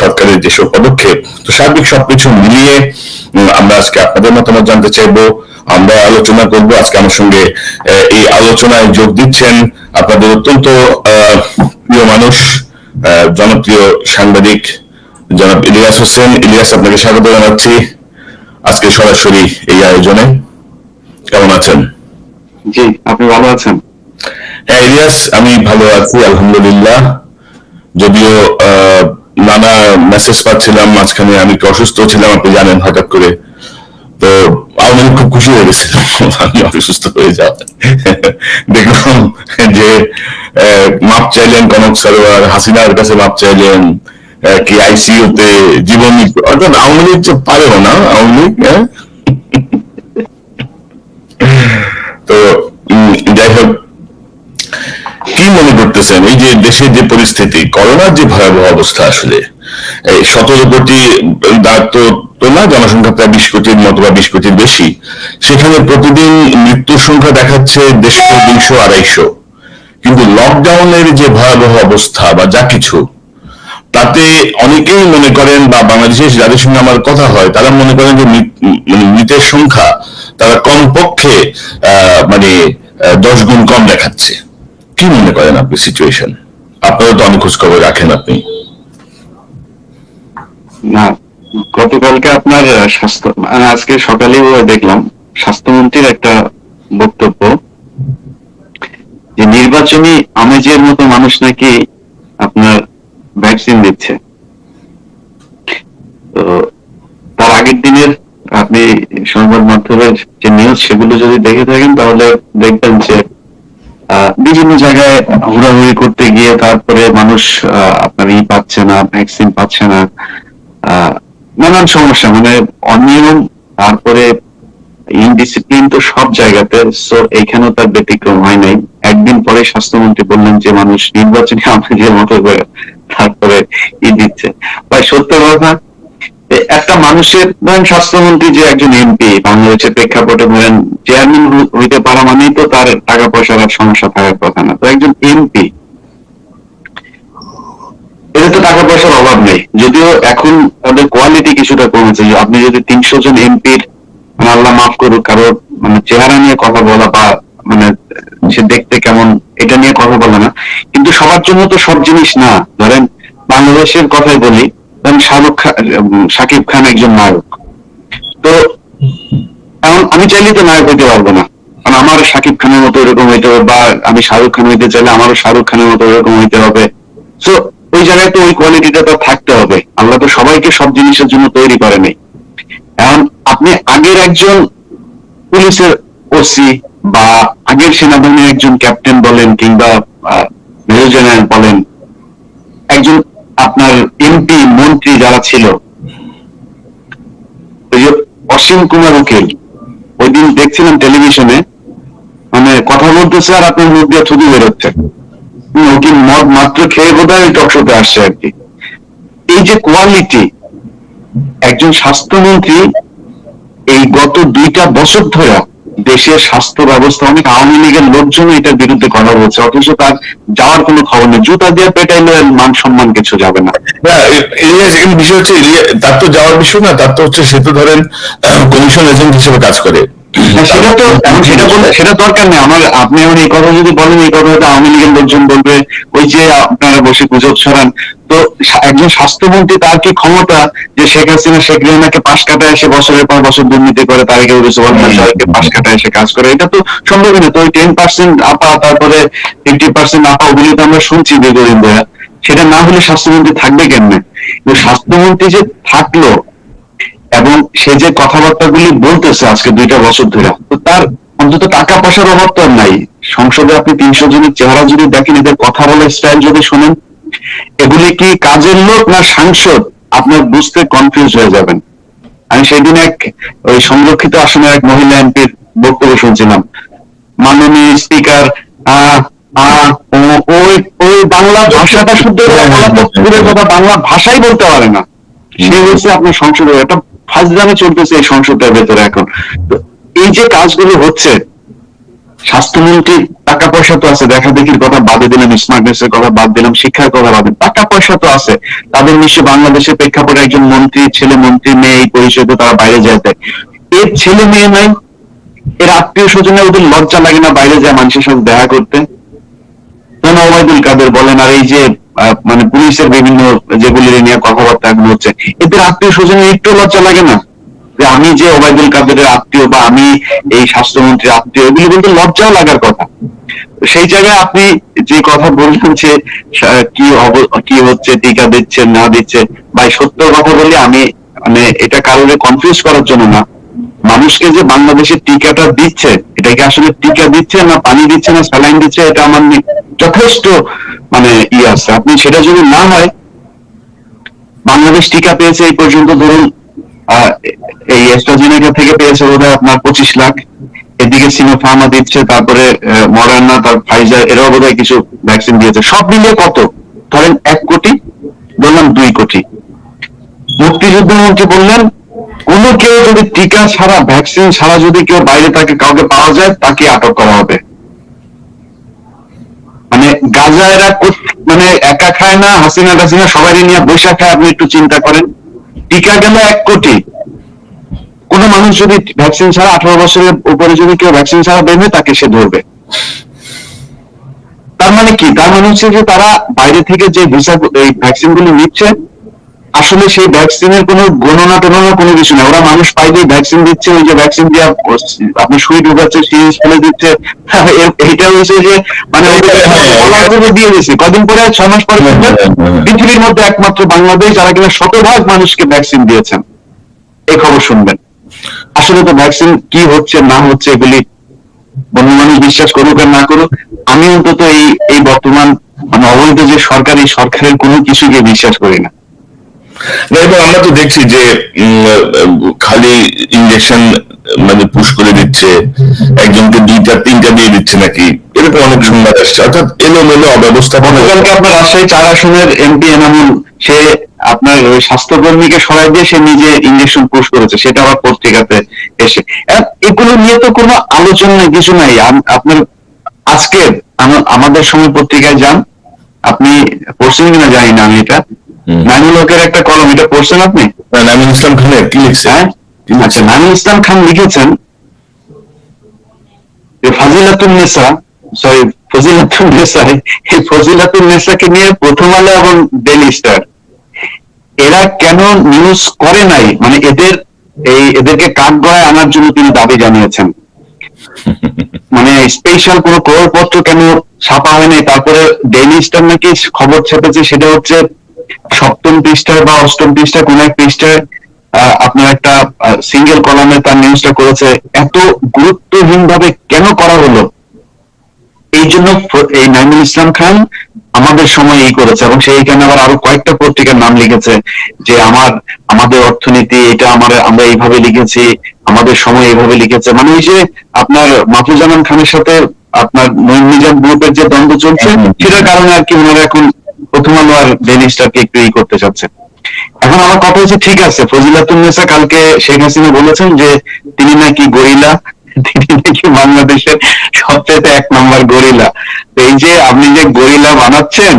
সরকারের যেসব পদক্ষেপ তো সার্বিক সবকিছু মিলিয়ে আমরা আজকে আপনাদের মতামত জানতে চাইব। আমরা আলোচনা করব। আজকে আমার সঙ্গে এই আলোচনায় যোগ দিচ্ছেন আপনাদের অত্যন্ত প্রিয় মানুষ জনপ্রিয় সাংবাদিক জনাব ইলিয়াস হোসেন। ইলিয়াস আপনাকে স্বাগত জানাচ্ছি। আজকে সরাসরি এই আয়োজনে। কেমন আছেন? জি আপনি ভালো আছেন? হ্যাঁ ইলিয়াস আমি ভালো আছি আলহামদুলিল্লাহ। যদিও আহ, নানা মেসেজ পাচ্ছিলাম, মাঝখানে আমি একটু অসুস্থ ছিলাম আপনি জানেন হঠাৎ করে। তো আমি খুব খুশি হয়ে গেছিলাম আমি অসুস্থ হয়ে যাওয়া দেখলাম যে মাপ চাইলেন কনক সরোয়ার, হাসিনার কাছে মাপ চাইলেন কি আইসিইউতে জীবন অর্থাৎ আওয়ামী লীগ যে পারেও না, আওয়ামী লীগ কি মনে করতেছেন? এই যে দেশের যে পরিস্থিতি করোনার যে ভয়াবহ অবস্থা আসলে এই সতেরো কোটি তার তো না জনসংখ্যা প্রায় বিশ কোটির মতো বা বিশ কোটির বেশি। সেখানে প্রতিদিন মৃত্যুর সংখ্যা দেখাচ্ছে দেড়শো দুইশো আড়াইশো। কিন্তু লকডাউনের যে ভয়াবহ অবস্থা বা যা কিছু তাতে অনেকেই মনে করেন বা বাংলাদেশের যাদের সঙ্গে আমার কথা হয় তারা মনে করেন যে মানে মৃতের সংখ্যা তারা কমপক্ষে আহ, মানে দশ গুণ কম দেখাচ্ছে। কি মনে করেন আপনি সিচুয়েশন আপনারা তো অনেক খোঁজ খবর রাখেন আপনি। না, গতকালকে আপনার স্বাস্থ্য মানে আজকে সকালেও দেখলাম, স্বাস্থ্যমন্ত্রীর একটা বক্তব্য যে নির্বাচনী আমেজের মতো মানুষ নাকি আপনার ভ্যাকসিন দিচ্ছে। তো তার আগের দিনের আপনি সংবাদ মাধ্যমের যে নিউজ সেগুলো যদি দেখে থাকেন, তাহলে দেখবেন যে বিভিন্ন জায়গায় ঘোরাঘুরি করতে গিয়ে তারপরে মানুষ আপনার ই পাচ্ছে না ভ্যাকসিন পাচ্ছে না নানান সমস্যা মানে অনিয়ম, তারপরে ইনডিসিপ্লিন তো সব জায়গাতে সো এইখানেও তার ব্যতিক্রম হয় নাই। একদিন পরে স্বাস্থ্যমন্ত্রী বললেন যে মানুষ নির্বাচনী আমাদের মতো করে তারপরে ই দিচ্ছে। ভাই, সত্য কথা একটা মানুষের ধরেন স্বাস্থ্যমন্ত্রী যে একজন এমপি বাংলাদেশের প্রেক্ষাপটে ধরেন চেয়ারম্যান হইতে পারা মানেই তো তার টাকা পয়সার সমস্যা থাকার কথা না। তো একজন এমপি এদের তো টাকা পয়সার অভাব নেই। যদিও এখন তাদের কোয়ালিটি কিছুটা কমেছে। আপনি যদি তিনশো জন এমপির মানে আল্লাহ মাফ করুক, কারও মানে চেহারা নিয়ে কথা বলা বা মানে সে দেখতে কেমন, এটা নিয়ে কথা বলা না। কিন্তু সবার জন্য তো সব জিনিস না। ধরেন বাংলাদেশের কথাই বলি ধরেন শাহরুখ শাকিব খান একজন নায়ক। তো এখন আমি চাইলে তো নায়ক হইতে পারব না। কারণ আমার শাকিব খানের মতো এরকম হইতে হবে বা আমি শাহরুখ খান হইতে চাইলে আমারও শাহরুখ খানের মতো এরকম হইতে হবে। তো ওই জায়গায় তো ওই কোয়ালিটিটা তো থাকতে হবে। আল্লাহ তো সবাইকে সব জিনিসের জন্য তৈরি করে নেই। এখন আপনি আগের একজন পুলিশের ওসি বা আগের সেনাবাহিনীর একজন ক্যাপ্টেন বলেন কিংবা মেজর জেনারেল বলেন, একজন আপনার এমপি মন্ত্রী যারা ছিল অসীম কুমার উকিল, ওই দিন দেখছিলাম টেলিভিশনে মানে কথা বলতেছে আর আপনার মুখ দিয়ে থুতু বেরোচ্ছে। উকিল মদ মাত্র খেয়ে বোধহয় টক শোতে আসছে আর কি। এই যে কোয়ালিটি একজন স্বাস্থ্যমন্ত্রী এই গত দুইটা বছর ধরে দেশের স্বাস্থ্য ব্যবস্থা অনেক আওয়ামী লীগের লোকজন এটার বিরুদ্ধে কথা বলছে। অথচ তার যাওয়ার কোনো খবর নেই। জুতা দিয়ে পেটাইলে মান সম্মান কিছু যাবে না। এখানে বিষয় হচ্ছে তার তো যাওয়ার বিষয় না তার তো হচ্ছে সে তো ধরেন কমিশন এজেন্ট হিসেবে কাজ করে। সেটা তো সেটা বলে সেটা দরকার নেই। আমার আপনি এখন এই কথা যদি বলেন এই কথা হয়তো আওয়ামী লীগের লোকজন বলবে ওই যে আপনারা বসে গুজব ছড়ান তো একজন স্বাস্থ্যমন্ত্রী তার কি ক্ষমতা যে শেখ হাসিনা শেখ রেহানাকে পাশ কাটায় এসে বছরের পর বছর দুর্নীতি করে তার কেউ সাহেবকে পাশ কাটায় এসে কাজ করে এটা তো সম্ভবই না। তো ওই টেন পার্সেন্ট আপা তারপরে ফিফটি পার্সেন্ট আপা ওগুলি তো আমরা শুনছি দীর্ঘদিন ধরে সেটা না হলে স্বাস্থ্যমন্ত্রী থাকবে কেমনে? স্বাস্থ্যমন্ত্রী যে থাকল এবং সে যে কথাবার্তাগুলি বলতেছে আজকে দুইটা বছর ধরে তো তার অন্তত টাকা পয়সার অভাব তো আর নাই। সংসদে আপনি তিনশো জনের চেহারা যদি দেখেন এদের কথা বলার স্টাইল যদি শোনেন এগুলি কি কাজের লোক না সাংসদ? আপনার বুঝতে কনফিউজ হয়ে যাবেন। আমি সেদিন এক ওই সংরক্ষিত আসনের এক মহিলা এমপির বক্তব্য শুনছিলাম। মাননীয় স্পিকার ওই ওই বাংলা ভাষাটা শুদ্ধ করে বলা কথা বাংলা ভাষাই বলতে পারে না। সে হচ্ছে আপনার সংসদে একটা ফাজদামি চলতেছে এই সংসদের ভেতরে এখন। এই যে কাজগুলো হচ্ছে স্বাস্থ্যমন্ত্রী, টাকা পয়সা তো আছে, দেখা দেখির কথা বাদে দিলাম স্মার্টনেস এর কথা বাদ দিলাম, শিক্ষার কথা বাদ টাকা পয়সা তো আছে। তাদের নিশ্চয় বাংলাদেশের প্রেক্ষাপটে একজন মন্ত্রী, ছেলে মন্ত্রী, মেয়ে এই পরিচয় তারা বাইরে যেতে এর ছেলে মেয়ে নাই, এর আত্মীয় স্বজনে ওদের লজ্জা লাগে না বাইরে যায়, মানুষের সাথে দেখা করতে। ওবায়দুল কাদের বলেন, আর এই যে মানে পুলিশের বিভিন্ন যেগুলি নিয়ে কথাবার্তা এখন হচ্ছে, এদের আত্মীয় স্বজনের একটু লজ্জা লাগে না? যে আমি যে ওবায়দুল কাদেরের আত্মীয় বা আমি এই স্বাস্থ্যমন্ত্রীর আত্মীয়, এগুলি কিন্তু লজ্জাও লাগার কথা। সেই জায়গায় আপনি যে কথা বললেন যে কি কি হচ্ছে, টিকা দিচ্ছে না দিচ্ছে ভাই, সত্য কথা বলি আমি মানে এটা কারোর কনফিউজ করার জন্য না। মানুষকে যে বাংলাদেশের টিকাটা দিচ্ছে, এটা কি আসলে টিকা দিচ্ছে না পানি দিচ্ছে না স্যালাইন দিচ্ছে, এটা আমার যথেষ্ট মানে ইয়ে আছে। আপনি সেটা যদি না হয়, বাংলাদেশ টিকা পেয়েছে এই পর্যন্ত, ধরুন এই এস্ট্রাজেনেকা থেকে পেয়েছে বোধহয় আপনার পঁচিশ লাখ। এদিকে সিনোফার্মা দিচ্ছে, তারপরে মডার্না তার ফাইজার এরাও বোধহয় কিছু ভ্যাকসিন দিয়েছে। সব মিলিয়ে কত? ধরেন এক কোটি, বললাম দুই কোটি। মুক্তিযুদ্ধ মন্ত্রী বললেন, কোন কেউ যদি টিকা ছাড়া ভ্যাকসিন ছাড়া যদি কেউ বাইরে তাকে কাউকে পাওয়া যায়, তাকে আটক করা হবে। মানে গাজা এরা মানে একা খায় না হাসিনা টাসিনা সবাই নিয়ে বৈশা খায়, আপনি একটু চিন্তা করেন। টিকা গেল এক কোটি। কোন মানুষ যদি ভ্যাকসিন ছাড়া আঠারো বছরের উপরে যদি কেউ ভ্যাকসিন ছাড়া বের তাকে সে ধরবে। তার মানে কি? তার মানে হচ্ছে যে তারা বাইরে থেকে যে ভিসা এই ভ্যাকসিনগুলো নিচ্ছে আসলে সেই ভ্যাকসিনের কোনো গণনা টননা কোনো কিছু না। ওরা মানুষ পাইলেই ভ্যাকসিন দিচ্ছে ওই যে ভ্যাকসিন দিয়ে আপনি সুই ঢুকাচ্ছে সিরিজ ফেলে দিচ্ছে। এ- এইটা হচ্ছে যে মানে ওদের দিয়ে দিয়েছে। কদিন পরে ছয় মাস পরে পৃথিবীর মধ্যে একমাত্র বাংলাদেশ যারা কিনা শতভাগ মানুষকে ভ্যাকসিন দিয়েছেন। এই খবর শুনবেন। আসলে তো ভ্যাকসিন কি হচ্ছে না হচ্ছে এগুলি অন্য মানুষ বিশ্বাস করুক আর না করুক আমি অন্তত এই এই বর্তমান মানে অবৈধ যে সরকার এই সরকারের কোনো কিছুকে বিশ্বাস করি না। না, এবং আমরা তো দেখছি যে খালি ইঞ্জেকশন মানে পুশ করে দিচ্ছে একজনকে দুইটা তিনটা দিয়ে দিচ্ছে নাকি? এরকম অনেক সংবাদ আসছে। অর্থাৎ এলোমেলো অব্যবস্থাপনা। আপনার রাজশাহী চার আসনের এমপি এনামুল সে আপনার স্বাস্থ্যকর্মীকে সরাই দিয়ে সে নিজে ইঞ্জেকশন পুশ করেছে সেটা আবার পত্রিকাতে এসে। এগুলো নিয়ে তো কোনো আলোচনা কিছু নাই। আপনার আজকে আমাদের সময় পত্রিকায় যান আপনি পড়ছেন কিনা জানি না আমি এটা। নাইমুল হকের একটা কলম এটা পড়ছেন আপনি? নামিন ইসলাম খানের কি লিখছে হ্যাঁ? কি লিখছে? আচ্ছা নাইমুল ইসলাম খান লিখেছেন যে ফাজিলাতুন নেসা সরি ফজিলাতুন নেসা এই ফজিলাতুন নেসাকে নিয়ে প্রথম আলো এবং ডেলি স্টার এরা কেন নিউজ করে নাই? মানে এদের এই এদেরকে কাক গড়ায় আনার জন্য তিনি দাবি জানিয়েছেন। মানে স্পেশাল কোন খবরপত্র কেন ছাপা হয়নি? তারপরে ডেইলি স্টার নাকি খবর ছেপেছে সেটা হচ্ছে সপ্তম পৃষ্ঠায় বা অষ্টম পৃষ্ঠায় কোন এক পৃষ্ঠায় আপনার একটা সিঙ্গেল কলামে তার নিউজটা করেছে এত গুরুত্বহীন ভাবে কেন করা হলো এই জন্য এই নাইমুল ইসলাম খান আমাদের সময় এই করেছে এবং সেই এখানে আবার আরও কয়েকটা পত্রিকার নাম লিখেছে যে আমার আমাদের অর্থনীতি এটা আমার আমরা এইভাবে লিখেছি আমাদের সময় এইভাবে লিখেছে মানে ওই যে আপনার মাহফুজামান খানের সাথে আপনার নঈম নিজাম গ্রুপের যে দ্বন্দ্ব চলছে। সেটার কারণে আর কি ওনারা এখন প্রথম আলো আর ডেলি স্টারকে একটু ই করতে চাচ্ছে এখন আমার কথা হচ্ছে, ঠিক আছে ফজিলাতুন নেসা কালকে শেখ হাসিনা বলেছেন যে, তিনি নাকি গরিলা, তিনি নাকি বাংলাদেশের সবচেয়ে এক নম্বর গরিলা। এই যে আপনি যে গরিলা বানাচ্ছেন,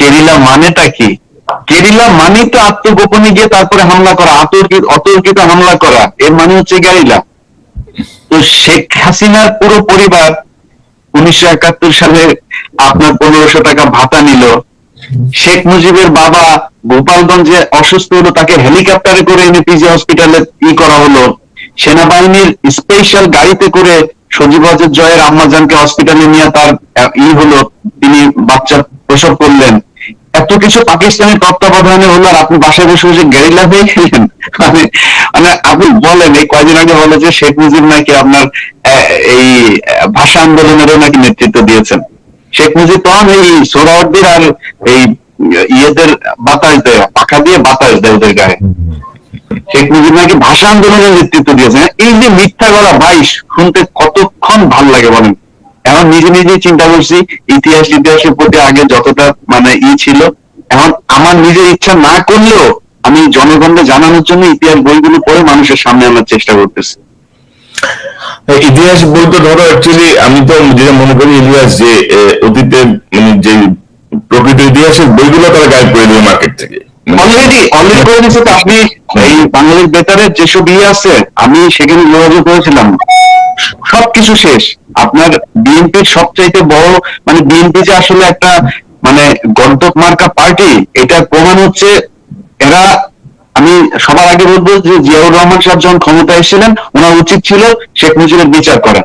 গেরিলা মানেটা কি? গেরিলা মানে তো আত্মগোপনে গিয়ে তারপরে হামলা করা, অতর্কিত অতর্কিত হামলা করা, এর মানে হচ্ছে গেরিলা। তো শেখ হাসিনার পুরো পরিবার উনিশশো একাত্তর সালে আপনার পনেরোশো টাকা ভাতা নিল শেখ মুজিবের বাবা গোপালগঞ্জে অসুস্থ হলো, তাকে হেলিকপ্টারে করে এনে পিজি হসপিটালে ই করা হলো। সেনাবাহিনীর স্পেশাল গাড়িতে করে সজীব হজের জয়ের আম্মাজানকে হসপিটালে নিয়ে তার ই হলো, তিনি বাচ্চা প্রসব করলেন। এত কিছু পাকিস্তানের তত্ত্বাবধানে হলো আর আপনি বাসায় বসে বসে গেরিলা হয়ে গেলেন। মানে মানে আপনি বলেন, এই কয়দিন আগে বলে যে শেখ মুজিব নাকি আপনার এই ভাষা আন্দোলনেরও নাকি নেতৃত্ব দিয়েছেন। শেখ মুজিব তখন এই সোহরাওয়ার্দীর আর এই ইয়েদের বাতাস দেয় পাখা দিয়ে বাতাস দেয় ওদের গায়ে। শেখ মুজিব নাকি ভাষা আন্দোলনের নেতৃত্ব দিয়েছেন এই যে মিথ্যা গলা বাইশ, শুনতে কতক্ষণ ভালো লাগে বলেন? এখন নিজে নিজেই চিন্তা করছি, ইতিহাস ইতিহাসের প্রতি আগে যতটা মানে ই ছিল, এখন আমার নিজের ইচ্ছা না করলেও আমি জনগণকে জানানোর জন্য ইতিহাস বইগুলো পড়ে মানুষের সামনে আনার চেষ্টা করতেছি। ইতিহাস বলতে ধরো অ্যাকচুয়ালি আমি তো যেটা মনে করি ইতিহাস যে অতীতে মানে যে প্রকৃত ইতিহাসের বইগুলো তারা গায়েব করে দেবে মার্কেট থেকে। মানে অলরেডি অলরেডি করে দিচ্ছে আপনি এই বাংলাদেশ বেতারের যেসব ইয়ে আছে আমি সেখানে যোগাযোগ করেছিলাম। সবকিছু শেষ। আপনার বিএনপির সবচাইতে বড় মানে বিএনপি যে আসলে একটা মানে গন্তক মার্কা পার্টি এটা প্রমাণ হচ্ছে এরা আমি সবার আগে বলব যে জিয়াউর রহমান সাহেব যখন ক্ষমতায় এসেছিলেন, ওনার উচিত ছিল শেখ মুজিবের বিচার করা।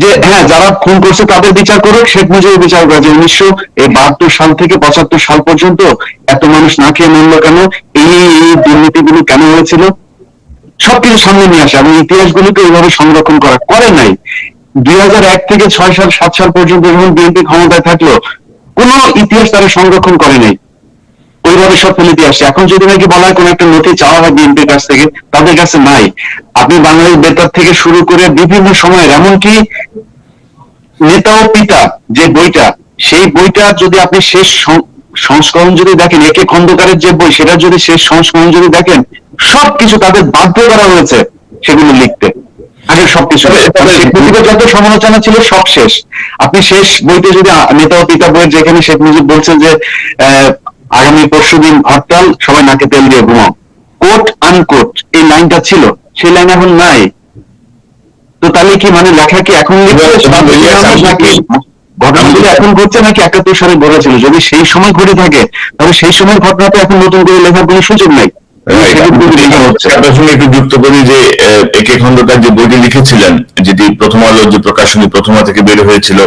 যে হ্যাঁ যারা খুন করছে তাদের বিচার করুক, শেখ মুজিবের বিচার করা। যে উনিশশো বাহাত্তর সাল থেকে পঁচাত্তর সাল পর্যন্ত এত মানুষ না খেয়ে মরলো কেন? এই এই দুর্নীতিগুলো কেন হয়েছিল? সবকিছু সামনে নিয়ে আসে এবং ইতিহাসগুলোকে এইভাবে সংরক্ষণ করা। করে নাই। দুই এক থেকে ছয় সাল, সাত সাল পর্যন্ত যখন বিএনপি ক্ষমতায় থাকল, কোন ইতিহাস তারা সংরক্ষণ করে নাই। ওইভাবে সব ফেলে দিয়ে আসছে। এখন যদি নাকি বলা হয় কোন একটা নথি চাওয়া হয় বিএনপির কাছ থেকে তাদের কাছে নাই। আপনি বাংলাদেশ বেতার থেকে শুরু করে বিভিন্ন সময়ের এমনকি নেতা ও পিতা যে বইটা সেই বইটা যদি আপনি শেষ সংস্করণ যদি দেখেন একে খন্দকারের যে বই সেটা যদি শেষ সংস্করণ যদি দেখেন সবকিছু তাদের বাধ্য করা হয়েছে সেগুলো লিখতে। আগে সবকিছু শেখ মুজিবের যত সমালোচনা ছিল সব শেষ। আপনি শেষ বইতে যদি নেতা ও পিতা বইয়ের যেখানে শেখ মুজিব বলছেন যে আহ, আগামী পরশু দিন হরতাল সবাই নাকে তেল দিয়ে ঘুমাও। কোট আনকোট এই লাইনটা ছিল সেই লাইন এখন নাই। তো তাহলে কি মানে লেখা কি এখন ঘটনাগুলো এখন ঘটছে নাকি একাত্তর সালে ঘটেছিল যদি সেই সময় ঘটে থাকে তাহলে সেই সময় ঘটনা তো এখন নতুন করে লেখার কোনো সুযোগ নাই। আপনার সঙ্গে একটু যুক্ত করি যে একে খন্দকার যে বইটি লিখেছিলেন যেটি প্রথম আলো যে প্রকাশনী প্রথমা থেকে বের হয়েছিল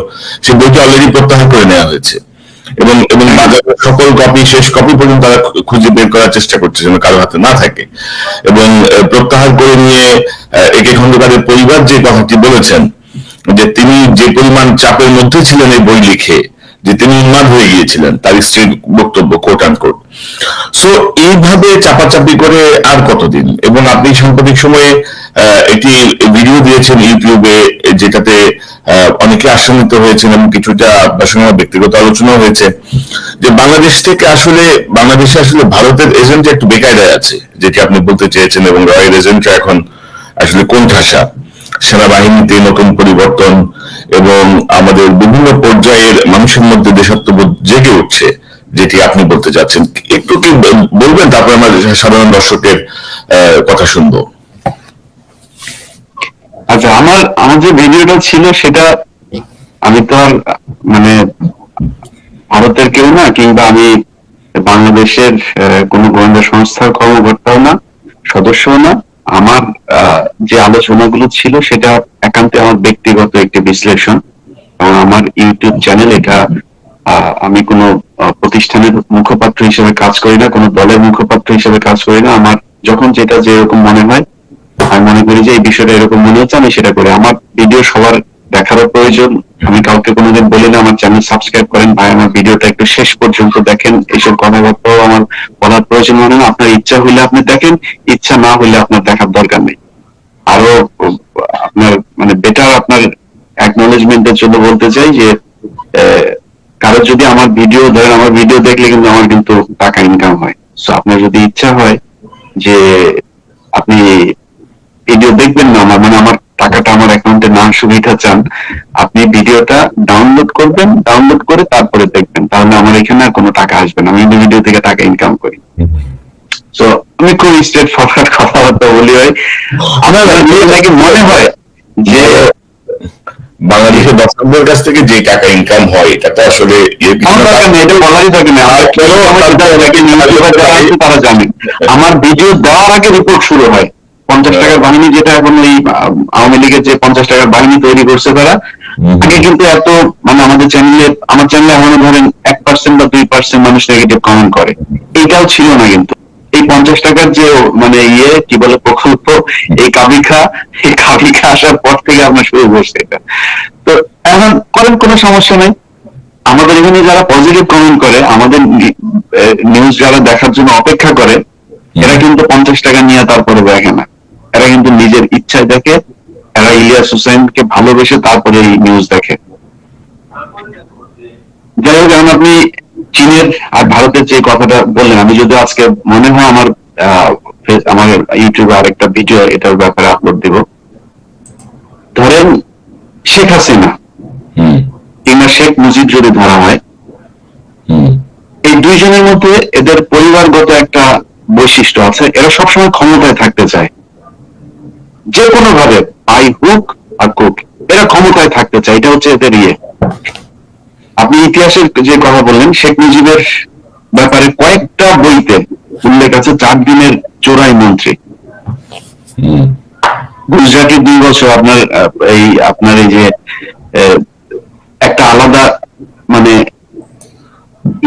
সেই বইটি অলরেডি প্রত্যাহার করে নেওয়া হয়েছে। এবং এবং সকল কপি শেষ কপি পর্যন্ত তারা খুঁজে বের করার চেষ্টা করছে যেন কারও হাতে না থাকে। এবং প্রত্যাহার করে নিয়ে একে খন্ডকারের পরিবার যে কথাটি বলেছেন, যে তিনি যে পরিমাণ চাপের মধ্যে ছিলেন এই বই লিখে যে তিনি উন্মাদ হয়ে গিয়েছিলেন, তার স্ত্রীর বক্তব্য কোট আন কোট সো এইভাবে চাপাচাপি করে আর কতদিন? এবং আপনি সাম্প্রতিক সময়ে একটি ভিডিও দিয়েছেন ইউটিউবে যেটাতে অনেকে আশ্রমিত হয়েছেন এবং কিছুটা আপনার ব্যক্তিগত আলোচনা হয়েছে, যে বাংলাদেশ থেকে আসলে, বাংলাদেশে আসলে ভারতের এজেন্ট একটু বেকায়দায় আছে, যেটি আপনি বলতে চেয়েছেন, এবং রয়ের এজেন্টরা এখন আসলে কোন ঠাসা সেনাবাহিনীতে নতুন পরিবর্তন এবং আমাদের বিভিন্ন পর্যায়ের মানুষের মধ্যে দেশাত্মবোধ জেগে উঠছে, যেটি আপনি বলতে চাচ্ছেন। একটু কি বলবেন? তারপরে আমরা সাধারণ দর্শকের কথা শুনব। আচ্ছা আমার আমার যে ভিডিওটা ছিল সেটা আমি তো আর মানে ভারতের কেউ না, কিংবা আমি বাংলাদেশের কোনো গোয়েন্দা সংস্থার কর্মকর্তাও না, সদস্যও না। আমার যে আলোচনাগুলো ছিল সেটা একান্তে আমার ব্যক্তিগত একটি বিশ্লেষণ। এবং আমার ইউটিউব চ্যানেল এটা আমি কোনো প্রতিষ্ঠানের মুখপাত্র হিসেবে কাজ করি না, কোনো দলের মুখপাত্র হিসেবে কাজ করি না। আমার যখন যেটা যেরকম মনে হয়, আমি মনে করি যে এই বিষয়টা এরকম মনে হচ্ছে, আমি সেটা করি। আমার ভিডিও সবার দেখারও প্রয়োজন। আমি কাউকে কোনোদিন বলি না, আমার চ্যানেল সাবস্ক্রাইব করেন। ভাই আমার ভিডিওটা একটু শেষ পর্যন্ত দেখেন। এইসব কথাবার্তাও আমার বলার প্রয়োজন মনে না। আপনার ইচ্ছা হইলে আপনি দেখেন, ইচ্ছা না হইলে আপনার দেখার দরকার নেই। আরও, আপনার মানে বেটার আপনার অ্যাকনোলেজমেন্টের জন্য বলতে চাই যে কারও যদি আমার ভিডিও ধরেন আমার ভিডিও দেখলে কিন্তু আমার কিন্তু টাকা ইনকাম হয়। সো আপনার যদি ইচ্ছা হয় যে, আপনি ভিডিও দেখবেন না আমার মানে আমার টাকাটা আমার অ্যাকাউন্টে না সুবিধা চান আপনি ভিডিওটা ডাউনলোড করবেন ডাউনলোড করে তারপরে দেখবেন। তাহলে আমার এখানে আর কোনো টাকা আসবে না আমি ভিডিও থেকে টাকা ইনকাম করি। তো আমি খুব স্ট্রেট ফরওয়ার্ড কথাবার্তা বলি হয় আমার নাকি মনে হয় যে বাংলাদেশের দর্শকদের কাছ থেকে যে টাকা ইনকাম হয় এটা তো আসলে ইয়ে কিছু আমার না। এটা বলারই আমার তারা জানে। আমার ভিডিও দেওয়ার আগে রিপোর্ট শুরু হয়। পঞ্চাশ টাকার বাহিনী যেটা এখন এই আওয়ামী লীগের যে পঞ্চাশ টাকার বাহিনী তৈরি করছে তারা। আগে কিন্তু এত মানে আমাদের চ্যানেলে আমার চ্যানেলে এমন ধরেন এক পার্সেন্ট বা দুই পার্সেন্ট মানুষ নেগেটিভ কমেন্ট করে। এইটাও ছিল না কিন্তু। এই পঞ্চাশ টাকার যে মানে ইয়ে কি বলে প্রকল্প এই কাবিখা এই কাবিখা আসার পর থেকে আমরা শুরু করছি এটা। তো এখন করেন কোনো সমস্যা নেই। আমাদের এখানে যারা পজিটিভ কমেন্ট করে আমাদের নিউজ যারা দেখার জন্য অপেক্ষা করে এরা কিন্তু পঞ্চাশ টাকা নিয়ে তারপরে দেখে না। এরা কিন্তু নিজের ইচ্ছায় দেখে এরা ইলিয়াস হুসেনকে ভালোবেসে তারপরে এই নিউজ দেখে। যাই হোক এখন আপনি চীনের আর ভারতের যে কথাটা বললেন আমি যদি আজকে মনে হয় আমার আমার ইউটিউবে আরেকটা ভিডিও এটার ব্যাপারে আপলোড দিব। ধরেন শেখ হাসিনা। কিংবা শেখ মুজিব যদি ধরা হয় এই দুইজনের মধ্যে এদের পরিবারগত একটা বৈশিষ্ট্য আছে। এরা সবসময় ক্ষমতায় থাকতে চায়। যে কোনো ভাবে আই হুক আর কুক এরা ক্ষমতায় থাকতে চায় এটা হচ্ছে এদের ইয়ে। আপনি ইতিহাসের যে কথা বললেন শেখ মুজিবের ব্যাপারে কয়েকটা বইতে উল্লেখ আছে চার দিনের চোরাই মন্ত্রী। গুজরাটে দুই বছর আপনার এই আপনার এই যে একটা আলাদা মানে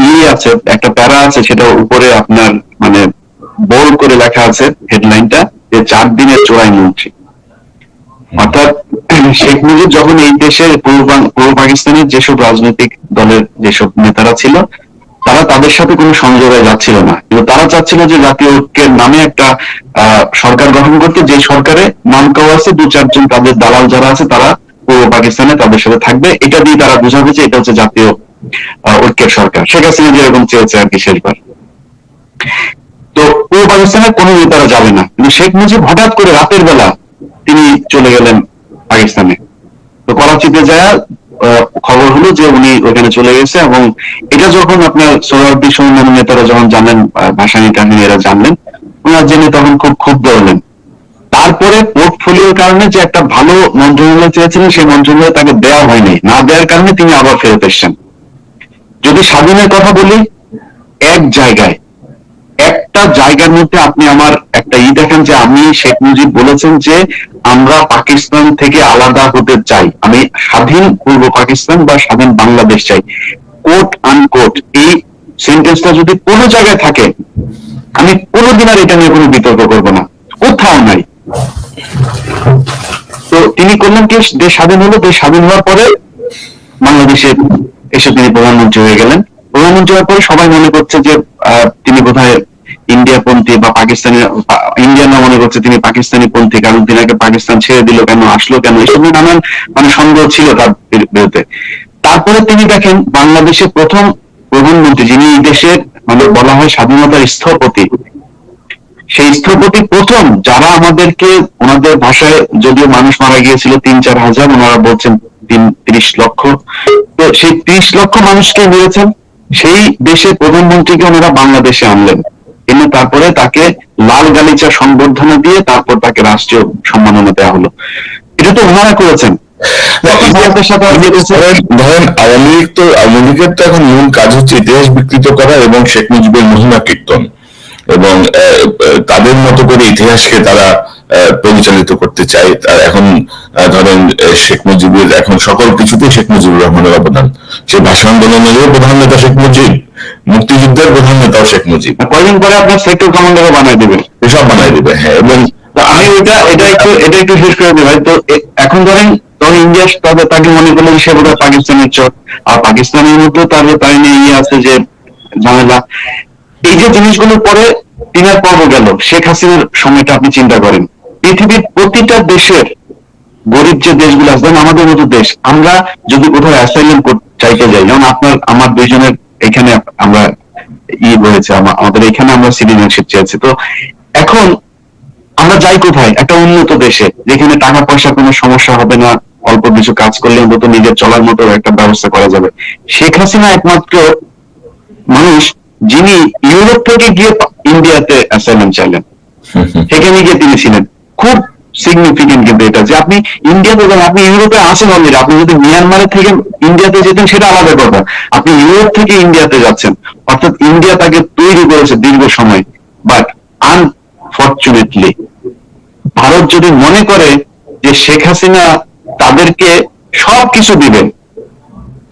ইয়ে আছে একটা প্যারা আছে সেটা উপরে আপনার মানে বোল্ড করে লেখা আছে হেডলাইনটা যে চার দিনের চোরাই মন্ত্রী অর্থাৎ শেখ মুজিব যখন এই দেশের পূর্ব পাকিস্তানের যেসব রাজনৈতিক দলের যেসব নেতারা ছিল তারা তাদের সাথে কোনো সংযোগে যাচ্ছিল না। কিন্তু তারা চাচ্ছিল যে জাতীয় ঐক্যের নামে একটা আহ, সরকার গঠন করতে যে সরকারে নাম কেউ আছে দু চারজন তাদের দালাল যারা আছে তারা পূর্ব পাকিস্তানে তাদের সাথে থাকবে। এটা দিয়ে তারা বোঝাবে যে এটা হচ্ছে জাতীয় ঐক্যের সরকার। শেখ হাসিনা যেরকম চেয়েছে আর কি শেষবার তো পূর্ব পাকিস্তানের কোনো নেতারা যাবে না। কিন্তু শেখ মুজিব হঠাৎ করে রাতের বেলা তিনি চলে গেলেন পাকিস্তানে। তো করাচিতে যায় খবর হলো যে উনি ওখানে চলে গেছে এবং এটা যখন আপনার সোহরাবি সৌম্য নেতারা যখন জানলেন আহ, কাহিনী এরা জানলেন ওনারা জেনে তখন খুব ক্ষুব্ধ হলেন। তারপরে পোর্টফোলিওর কারণে যে একটা ভালো মন্ত্রণালয় চেয়েছিলেন সেই মন্ত্রণালয় তাকে দেওয়া হয়নি। না দেওয়ার কারণে তিনি আবার ফেরত এসছেন। যদি স্বাধীনের কথা বলি এক জায়গায় একটা জায়গার মধ্যে আপনি আমার একটা ই দেখেন যে আমি শেখ মুজিব বলেছেন যে আমরা পাকিস্তান থেকে আলাদা হতে চাই। আমি স্বাধীন পূর্ব পাকিস্তান বা স্বাধীন বাংলাদেশ চাই। কোট আনকোট এই সেন্টেন্সটা যদি কোনো জায়গায় থাকে, আমি কোনোদিন আর এটা নিয়ে কোনো বিতর্ক করব না। কোথাও নাই। তো তিনি করলেন কি? দেশ স্বাধীন হলো, দেশ স্বাধীন হওয়ার পরে বাংলাদেশে এসে তিনি প্রধানমন্ত্রী হয়ে গেলেন। প্রধানমন্ত্রী হওয়ার পরে সবাই মনে করছে যে তিনি বোধহয় ইন্ডিয়া পন্থী বা পাকিস্তানি ইন্ডিয়ানরা মনে করছে তিনি পাকিস্তানি পন্থী কারণ তিনি আগে পাকিস্তান ছেড়ে দিল কেন, আসলো কেন এসব নানান মানে সন্দেহ ছিল তার বিরুদ্ধে। তারপরে তিনি দেখেন বাংলাদেশের প্রথম প্রধানমন্ত্রী, যিনি এই দেশের মানে বলা হয় স্বাধীনতার স্থপতি, সেই স্থপতি প্রথম যারা আমাদেরকে ওনাদের ভাষায় যদিও মানুষ মারা গিয়েছিল তিন চার হাজার, ওনারা বলছেন তিন ত্রিশ লক্ষ, তো সেই ত্রিশ লক্ষ মানুষকে মেরেছেন। সেই দেশের প্রধানমন্ত্রীকে ওনারা বাংলাদেশে আনলেন। এনে তারপরে তাকে লাল গালিচা সংবর্ধনা দিয়ে তারপর তাকে রাষ্ট্রীয় সম্মাননা দেওয়া হলো। এটা তো ওনারা করেছেন। ধরেন আওয়ামী লীগ তো আওয়ামী লীগের তো এখন মূল কাজ হচ্ছে ইতিহাস বিকৃত করা এবং শেখ মুজিবের মহিমা কীর্তন। এবং তাদের মতো করে ইতিহাসকে তারা পরিচালিত করতে চাই। তার এখন ধরেন শেখ মুজিবের এখন সকল কিছুতেই শেখ মুজিবুর রহমানের অবদান। সে ভাষা আন্দোলনেরও প্রধান নেতা শেখ মুজিব মুক্তিযুদ্ধের প্রধান নেতাও শেখ মুজিব। কয়েকদিন পরে আপনার সেক্টর কমান্ডারও বানাই দেবেন? এসব বানাই দেবে হ্যাঁ এবং আমি ওইটা এটা একটু এটা একটু শেষ করে দিই ভাই। তো এখন ধরেন তখন ইন্ডিয়া তবে তাকে মনে করলেন সে বোধহয় পাকিস্তানের চোট আর পাকিস্তানের মধ্যে তার তাই নিয়ে ইয়ে আছে যে ঝামেলা। এই যে জিনিসগুলো পরে তিনার পর্ব গেল। শেখ হাসিনার সময়টা আপনি চিন্তা করেন। পৃথিবীর প্রতিটা দেশের গরিব যে দেশগুলো আছে যেমন আমাদের মতো দেশ আমরা যদি কোথাও অ্যাসাইলেন্ট চাইতে যাই যেমন আপনার আমার দুইজনের এখানে আমরা ই রয়েছে আমাদের এখানে আমরা সিটিজেনশিপ চেয়েছি। তো এখন আমরা যাই কোথায়? একটা উন্নত দেশে যেখানে টাকা পয়সা কোনো সমস্যা হবে না অল্প কিছু কাজ করলে অন্তত নিজের চলার মতো একটা ব্যবস্থা করা যাবে। শেখ হাসিনা একমাত্র মানুষ যিনি ইউরোপ থেকে গিয়ে ইন্ডিয়াতে অ্যাসাইলেন্ট চাইলেন। সেখানে গিয়ে তিনি ছিলেন। খুব সিগনিফিকেন্ট কিন্তু এটা যে আপনি ইন্ডিয়াতে যান আপনি ইউরোপে আসেন অলরেডি আপনি যদি মিয়ানমারের থেকে ইন্ডিয়াতে যেতেন, সেটা আলাদা কথা আপনি ইউরোপ থেকে ইন্ডিয়াতে যাচ্ছেন, অর্থাৎ ইন্ডিয়া তাকে তৈরি করেছে দীর্ঘ সময় বাট আনফর্চুনেটলি ভারত যদি মনে করে যে শেখ হাসিনা তাদেরকে সব কিছু দিবেন,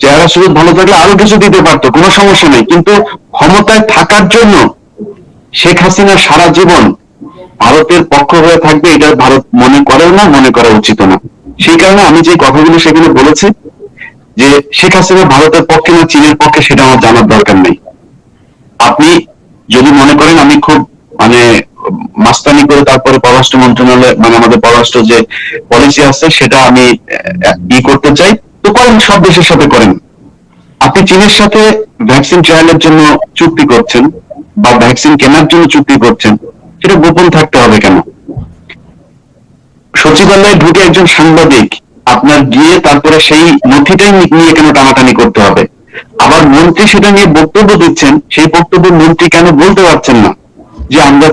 চেহারা শুধু ভালো থাকলে আরও কিছু দিতে পারতো, কোনো সমস্যা নেই, কিন্তু ক্ষমতায় থাকার জন্য শেখ হাসিনা সারা জীবন ভারতের পক্ষ হয়ে থাকবে, এটা ভারত মনে করেও না, মনে করা উচিত না। সেই কারণে আমি যে কথাগুলো সেগুলো বলেছি, যে শেখ হাসিনা ভারতের পক্ষে না, চীনের পক্ষে, সেটা আমার জানার দরকার নেই। আপনি যদি মনে করেন, আমি খুব মানে মাস্তানি করে তারপরে পররাষ্ট্র মন্ত্রণালয় মানে আমাদের পররাষ্ট্র যে পলিসি আছে, সেটা আমি ই করতে চাই, তো করেন, সব দেশের সাথে করেন। আপনি চীনের সাথে ভ্যাকসিন ট্রায়ালের জন্য চুক্তি করছেন, বা ভ্যাকসিন কেনার জন্য চুক্তি করছেন সেটা গোপন থাকতে হবে কেন? সচিবালয়ে ঢুকে একজন সাংবাদিক আপনার গিয়ে তারপরে সেই নথিটাই নিয়ে কেন টানাটানি করতে হবে? আবার মন্ত্রী সেটা নিয়ে বক্তব্য দিচ্ছেন, সেই বক্তব্য মন্ত্রী কেন বলতে পারছেন না যে আমরা